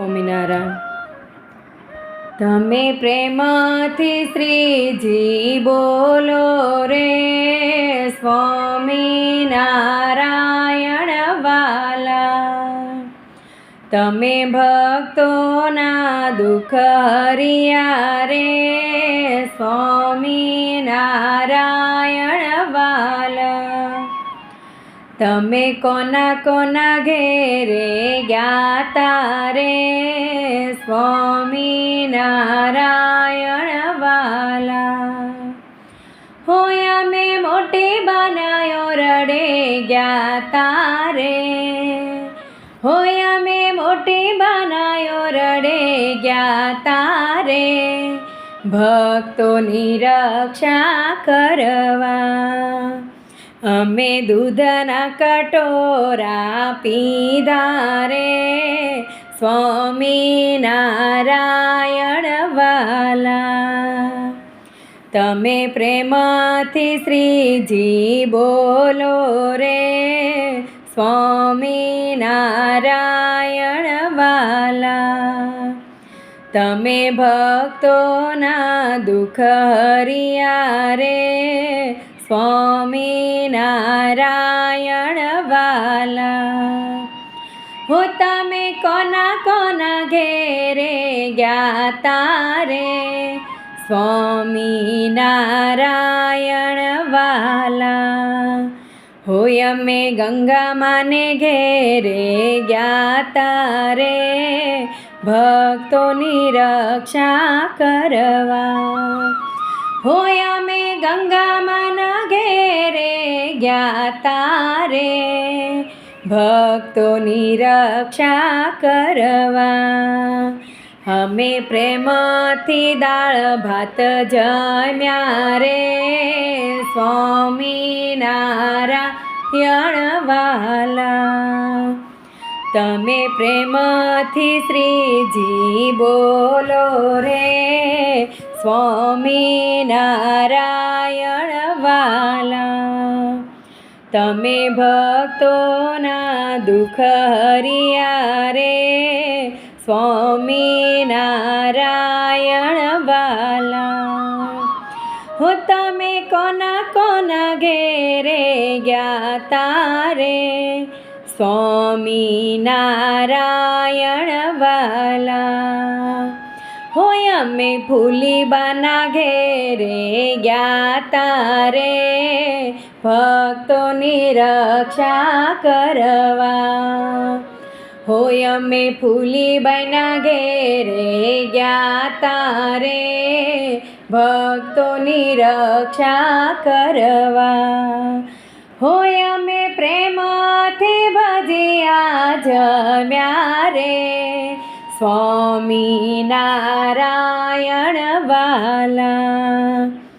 સ્વામિનારાયણ. તમે પ્રેમથી શ્રીજી બોલો રે સ્વામિનારાયણ વાલા તમે ભક્તોના દુઃખ હરિયા રે સ્વામિનારાયણ તમે કોના કોના ઘેરે ગયા રે સ્વામિનારાયણ વાલા. હોય અમે મોટી બનાયો રડે ગયા રે હોય અમે મોટી બનાયો રડે ગયા રે ભક્તોની રક્ષા કરવા અમે દૂધના કટોરા પીધા રે સ્વામિનારાયણ વાલા. તમે પ્રેમથી શ્રીજી બોલો રે, સ્વામિનારાયણ વાલા. તમે ભક્તોના દુઃખ હરિયા રે સ્વામિનારાયણ વાલા. હો તમે કોના કોના ઘેરે ગયા તારે સ્વામી નારાયણ વાલા. હોય અમે ગંગા ઘેરે ગયા તારે ભક્તોની રક્ષા કરવા. હોય અમે ઘેરે જ્ઞાતા રે ભક્તોની રક્ષા કરવા અમે પ્રેમથી દાળ ભાત જમ્યા રે સ્વામિનારાયણ વાલા તમે પ્રેમથી શ્રીજી બોલો રે સ્વામી વાલા તમે ભક્તોના દુઃખ હરિયા રે સ્વામિનારાયણ વાલા. હો તમે કોના કોના ઘેરે ગયા તારે સ્વામી નારાયણ વાલા. હોય અમે ફૂલીબાના ઘેરે ગયા રે ભક્તોની રક્ષા કરવા. હોય અમે ફૂલીબાઈના ઘેરે ગયા તારે ભક્તોની રક્ષા કરવા. હોય અમે પ્રેમથી ભજ્યા જમ્યા રે સ્વામિનારાયણ વાલા.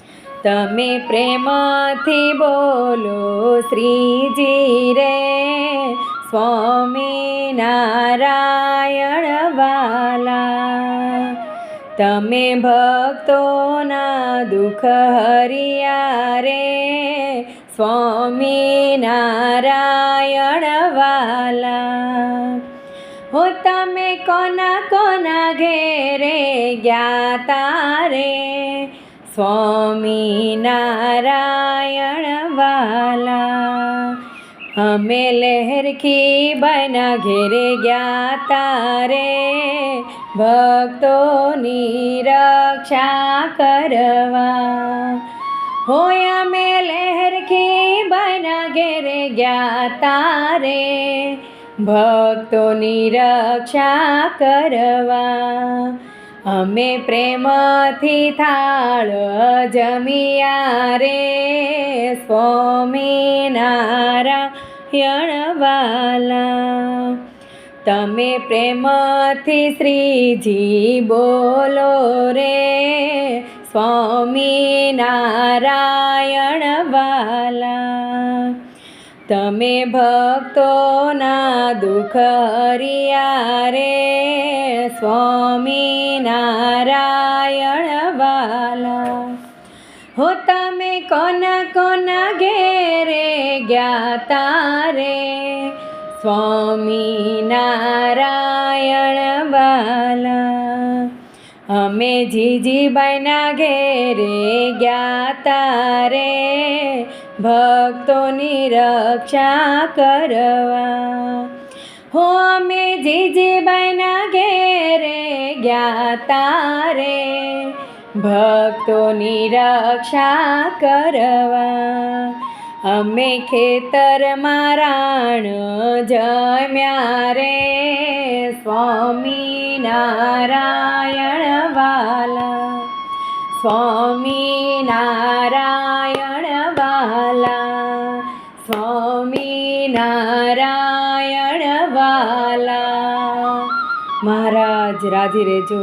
તમે પ્રેમથી બોલો, શ્રીજી રે. સ્વામિનારાયણ વાલા. તમે ભક્તોના દુઃખ હરિયા રે. સ્વામિનારાયણ વાલા. હો, તમે કોના કોના ઘેરે જ્ઞાતા રે સ્વામિનારાયણ વાલા. અમે લહેરખી બના ઘેરે ગયા તારે ભક્તોની રક્ષા કરવા. હોય અમે લહેરખી બના ઘેરે ગયા તારે ભક્તોની રક્ષા કરવા. અમે પ્રેમથી થાળ જમિયા રે સ્વામી વાલા. તમે પ્રેમથી શ્રીજી બોલો રે સ્વામી વાલા. તમે ભક્તોના દુઃખ હરિયા રે સ્વામિનારાયણ વાલા. હો તમે કોના કોના ઘેરે ગયા તારે સ્વામી નારાયણ વાલા. અમે જીજીબાઈના ઘેરે ગયા તારે ભક્તોની રક્ષા કરવા. હો, અમે જીજીબાઈના ઘેરે ગયા તારે ભક્તોની રક્ષા કરવા. અમે ખેતર મારાણ જમ્યા રે. સ્વામી નારાયણ વાલા. સ્વામી નારાયણ વાલા સ્વામી નારાયણ વાલા મહારાજ રાજી રહેજો